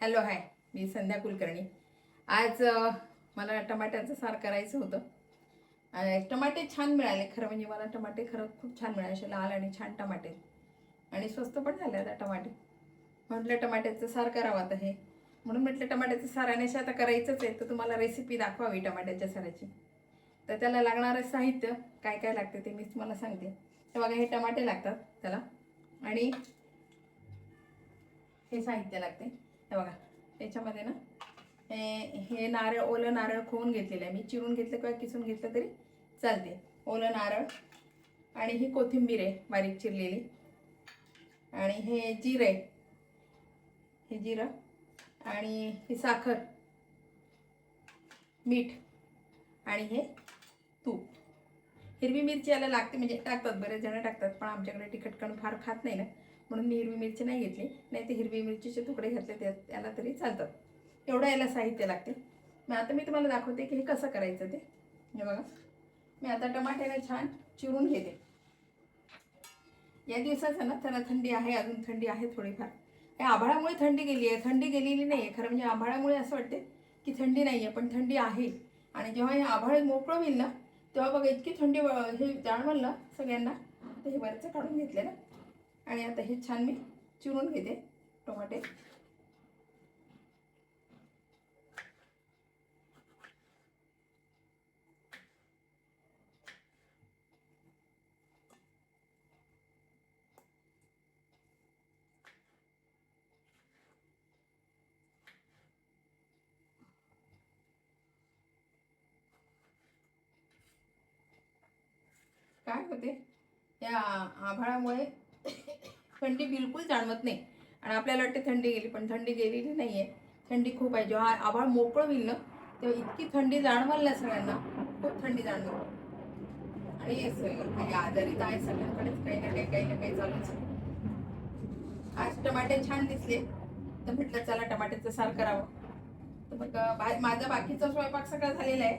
Hello hi. मी संध्या कुलकर्णी. आज मला टमाट्याचं सार करायचं होतं. टमाटे छान मिळाले. खरं म्हणजे मला टमाटे खरं खूप छान मिळाले. असे लाल आणि छान टमाटे. आणि स्वस्त पण झाले आता टमाटे. म्हटलं टमाट्याचं सार करावं आता हे. म्हणून म्हटलं टमाट्याचं सार आणि आता करायचंच आहे. तर तुम्हाला रेसिपी दाखवावी टमाट्याच्या साराची. तर त्याला लागणारं साहित्य काय काय लागते ते मी तुम्हाला सांगते. तर बघा हे टमाटे लागतात त्याला. आणि हे साहित्य लागते. हे बघा याच्यामध्ये ना हे हे नारळ ओलं नारळ खोवून घेतलेलं आहे. मी चिरून घेतलं किंवा किसून घेतलं तरी चालते ओलं नारळ आणि ही कोथिंबीर आहे बारीक चिरलेली. आणि हे जिरं आहे. हे जिरं आणि ही साखर मीठ आणि हे तूप. हिरवी मिरची याला लागते म्हणजे टाकतात बरेच जण टाकतात पण आमच्याकडे तिखटकण फार खात नाही ना. म्हणून मी हिरवी मिरची नाही घेतली. नाही ते हिरवी मिरचीचे तुकडे घातले त्या त्याला तरी चालतात. एवढं याला साहित्य लागते. मग आता मी तुम्हाला दाखवते की हे कसं करायचं ते. हे बघा. मी आता टमाट्याला छान चिरून घेते. या दिवसाचं ना त्याला थंडी आहे अजून थंडी आहे थोडीफार. या आभाळामुळे थंडी गेली आहे. थंडी गेलेली नाही आहे. खरं म्हणजे आभाळामुळे असं वाटते की थंडी नाही आहे पण थंडी आहे. आणि जेव्हा हे आभाळ मोकळं होईल ना तेव्हा बघा इतकी थंडी व- हे जाणवल ना सगळ्यांना. तर हे वरचं काढून घेतलेलं आणि आता हे छान मी चिरून घेते टोमॅटे. काय होते? या आभाळामुळे थंडी बिलकुल जाणवत नाही. आणि आपल्याला वाटते थंडी गेली पण थंडी गेलेली नाही आहे थंडी खूप आहे. जेव्हा आभाळ मोकळं होईल ना तेव्हा इतकी थंडी जाणवाल ना सगळ्यांना. खूप थंडी जाणवत आणि हे सगळं म्हणजे आजारी तर आहे सगळ्यांकडेच. काही ना काही काही ना काही चालूच आज टमाटे छान दिसले. तर म्हटलं चला टमाट्याचं सार करावं. तर मग माझा बाकीचा स्वयंपाक सगळा झालेला आहे.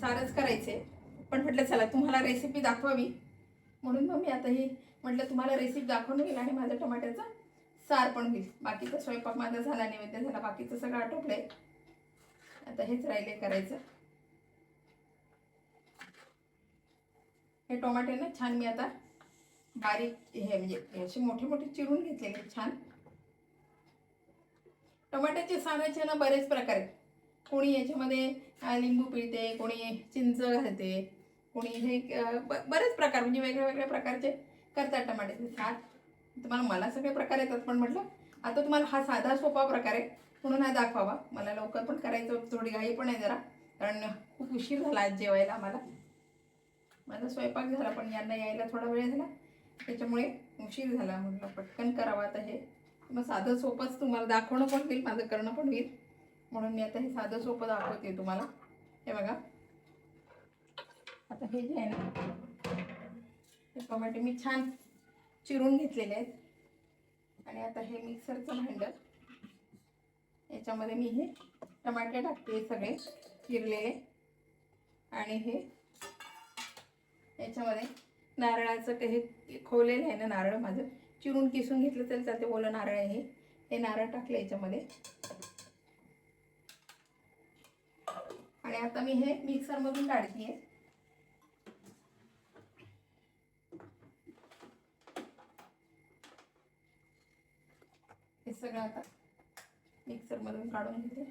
सारच करायचे पण म्हटलं चला तुम्हाला रेसिपी दाखवावी. म्हणून मग मी आता ही म्हटलं तुम्हाला रेसिपी दाखवून घेईल आणि माझं टमाट्याचं सार पण होईल. बाकीचा स्वयंपाक माझा झाला नैवेद्य झाला बाकीचं सगळं आटोपलंय. आता हेच राहिले करायचं. हे टोमॅटो ना छान मी आता बारीक हे म्हणजे असे मोठे मोठे चिरून घेतलेले छान. टोमॅटोचे साराचे ना बरेच प्रकार आहेत. कोणी याच्यामध्ये लिंबू पिळते कोणी चिंच घालते. कोणी हे ब- बरेच प्रकार म्हणजे वेगळ्या वेगळ्या प्रकारचे करतात टमाट्याचे सात तुम्हाला मला सगळे प्रकार येतात पण म्हटलं आता तुम्हाला हा साधा सोपा प्रकार आहे म्हणून हा दाखवावा. मला लवकर पण करायचं थोडी घाई पण आहे जरा कारण खूप उशीर झाला आज जेवायला आम्हाला. माझा स्वयंपाक झाला पण यांना यायला थोडा वेळ झाला. त्याच्यामुळे उशीर झाला म्हटलं पटकन करावा आता हे. मग साधं सोपंच तुम्हाला दाखवणं पण होईल माझं करणं पण होईल. म्हणून मी आता हे साधं सोपं दाखवते तुम्हाला. हे बघा. आता हे जे आहे ना हे टोमॅटो मी छान चिरून घेतलेले आहेत. आणि आता हे मिक्सरचं भांडं. याच्यामध्ये मी हे टमाटे टाकते सगळे चिरलेले. आणि हे याच्यामध्ये नारळाचं हे खोवलेलं आहे ना नारळ माझं चिरून किसून घेतलं तरी चालते ओलं नारळ आहे हे. नारळ टाकलं याच्यामध्ये. आणि आता मी हे मिक्सरमधून काढते आहे सगळं आता मिक्सरमधून काढून घेते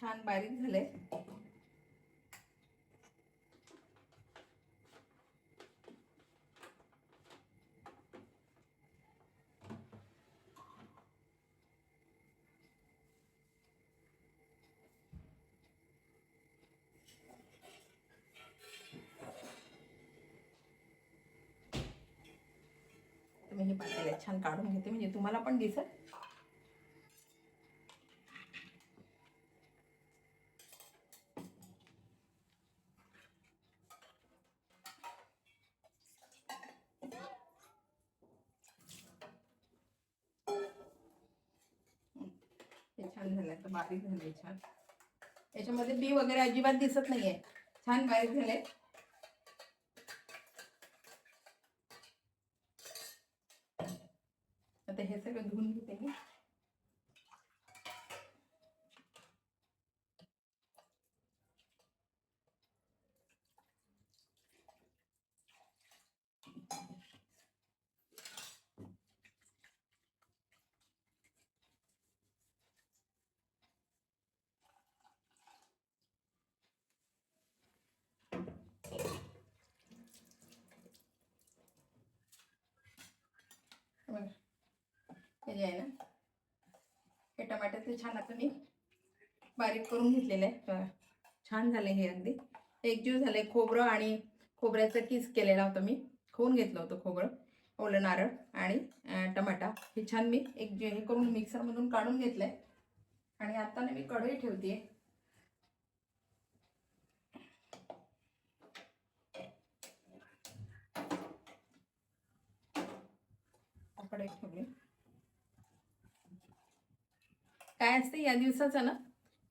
छान बारीक झालंय. तुम्ही मी हे पातेल्यात छान काढून घेते. म्हणजे तुम्हाला पण दिसत छान झालाय तर बारीक झाले छान. याच्यामध्ये बी वगैरे अजिबात दिसत नाहीये. छान बारीक झाले आता हे सगळं धुवून घेते मी बघा हे आहे ना. हे टमाट्याचे छान आता मी बारीक करून घेतलेलं आहे छान झाले हे अगदी. एकजीव झाले खोबरं आणि खोबऱ्याचं किस केलेला होता मी. खोवून घेतलं होतं खोबरं ओलं नारळ आणि टमाटा. हे छान मी एक जे हे करून मिक्सरमधून काढून घेतलं आहे आणि आता ना मी कढई ठेवते कढई ठेवली काय असते या दिवसाचं ना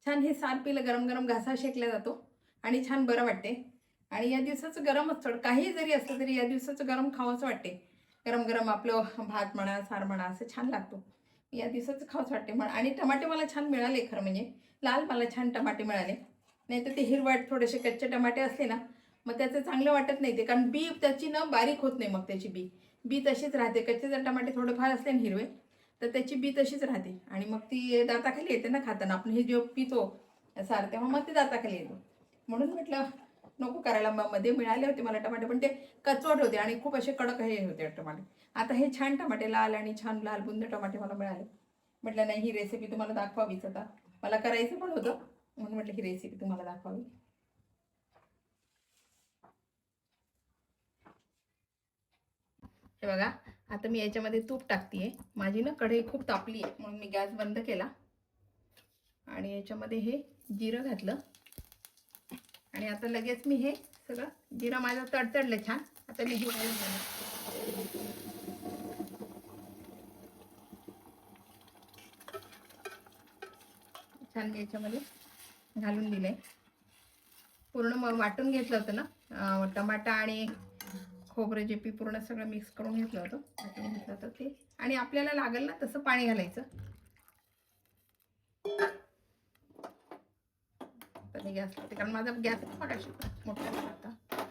छान हे सार पिलं गरम गरम घासा शेकला जातो आणि छान बरं वाटते. आणि या दिवसाचं गरमच थोडं काही जरी असलं तरी या दिवसाचं गरम खावंच वाटते. गरम गरम आपलं भात म्हणा सार म्हणा असं छान लागतो. या दिवसाचं खावंच वाटते. म्हणा आणि टमाटे मला छान मिळाले खरं म्हणजे लाल मला छान टमाटे मिळाले. नाही तर ते हिरवाट थोडेसे कच्चे टमाटे असले ना मग त्याचं चांगलं वाटत नाही ते कारण बी त्याची ना बारीक होत नाही मग त्याची बी. बी तशीच राहते कच्चे जर टमाटे थोडेफार असले ना हिरवे तर त्याची बी तशीच राहते. आणि मग ती दाताखाली येते ना खाताना. आपण हे जे पितो सार तेव्हा मग ती दाताखाली येतो. म्हणून म्हटलं नको करायला मग मध्ये मिळाले होते मला टमाटे पण ते कचवट होते आणि खूप असे कडक हे होते टमाटे. आता हे छान टमाटे लाल आणि छान लाल बुंद टमाटे मला मिळाले. म्हटलं नाही ही रेसिपी तुम्हाला दाखवावीच आता. मला करायचं पण होतं. म्हणून म्हटलं ही रेसिपी तुम्हाला दाखवावी. हे बघा आता मी याच्यामध्ये तूप टाकते माझी ना कढई खूप तापली आहे म्हणून मी गॅस बंद केला. आणि याच्यामध्ये हे जिरं घातलं. आणि आता लगेच मी हे सगळं जिरं माझं तडतडलं छान. आता मी हे छान मी याच्यामध्ये घालून दिले पूर्ण मग वाटून घेतलं होतं ना टमाटा आणि खोबरं जे पी पूर्ण सगळं मिक्स करून घेतलं होतं. वाटून घेतलं होतं ते. आणि आपल्याला लागेल ना तसं पाणी घालायचं. तर गॅस लागते कारण माझा गॅस मगाशी मोठा होता आता.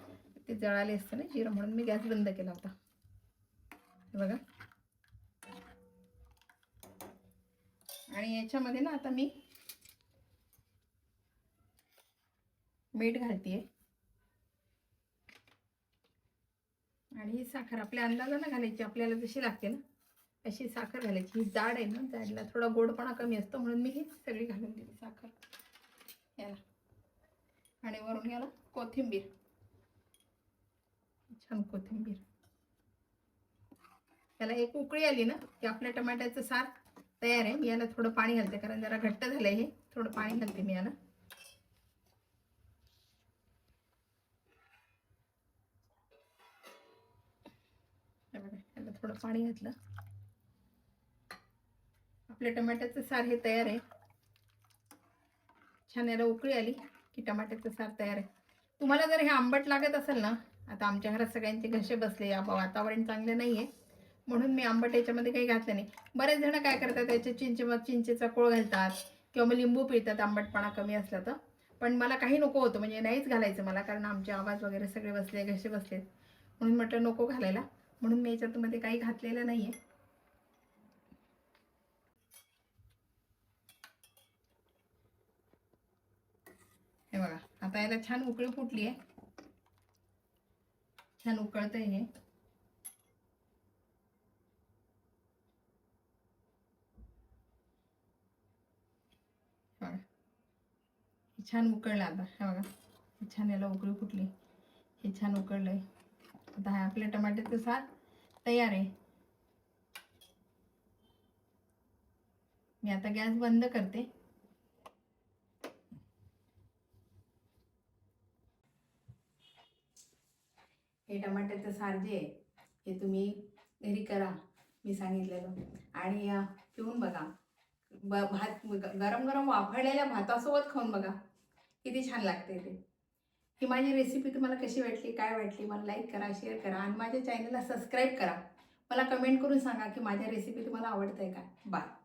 ते जळाले असतं ना जिरं म्हणून मी गॅस बंद केला होता. बघा. आणि याच्यामध्ये ना आता मी मीठ घालतीये. आणि ही साखर आपल्या अंदाजानं घालायची आपल्याला जशी लागते ना अशी साखर घालायची. ही जाड आहे ना जाडला थोडा गोडपणा कमी असतो म्हणून मी ही सगळी घालून दिली साखर. याला. आणि वरून याला कोथिंबीर. छान कोथिंबीर. याला एक उकळी आली ना की आपल्या टमाट्याचं सार तयार आहे. मी याला थोडं पाणी घालते कारण जरा घट्ट झालं हे. थोडं पाणी घालते मी याला. थोडं पाणी घातलं. आपल्या टमाट्याचं सार हे तयार आहे. छान याला उकळी आली की टमाट्याचं सार तयार आहे. तुम्हाला जर हे आंबट लागत असेल ना आता आमच्या घरात सगळ्यांचे घसे बसले या वातावरण चांगलं नाही आहे म्हणून मी आंबट याच्यामध्ये काही घातलं नाही. बरेच जण काय करतात याचे चिंचे चिंचेचा कोळ घालतात किंवा मग लिंबू पिळतात आंबटपणा कमी असला तर. पण मला काही नको होतं म्हणजे नाहीच घालायचं मला कारण आमचे आवाज वगैरे सगळे बसले घसे बसलेत. म्हणून म्हटलं नको घालायला. म्हणून मी याच्यामध्ये काही घातलेलं नाही आहे हे बघा आता याला छान उकळी फुटली आहे छान उकळतंय हे. छान उकळलं आता. हे बघा छान याला उकळी फुटली. हे छान उकळलंय. आता हा आपल्या टमाट्याचं सार तयार आहे. मी आता गॅस बंद करते. हे टमाट्याचं सार जे आहे हे तुम्ही घरी करा मी सांगितलेलं. आणि पिऊन बघा. ब भात गरम गरम वाफळलेल्या भातासोबत खाऊन बघा. किती छान लागते ते. ही माझी रेसिपी तुम्हाला कशी वाटली काय वाटली मला लाईक करा शेअर करा आणि माझ्या चॅनलला सबस्क्राईब करा. मला कमेंट करून सांगा की माझ्या रेसिपी तुम्हाला आवडत आहे का? बाय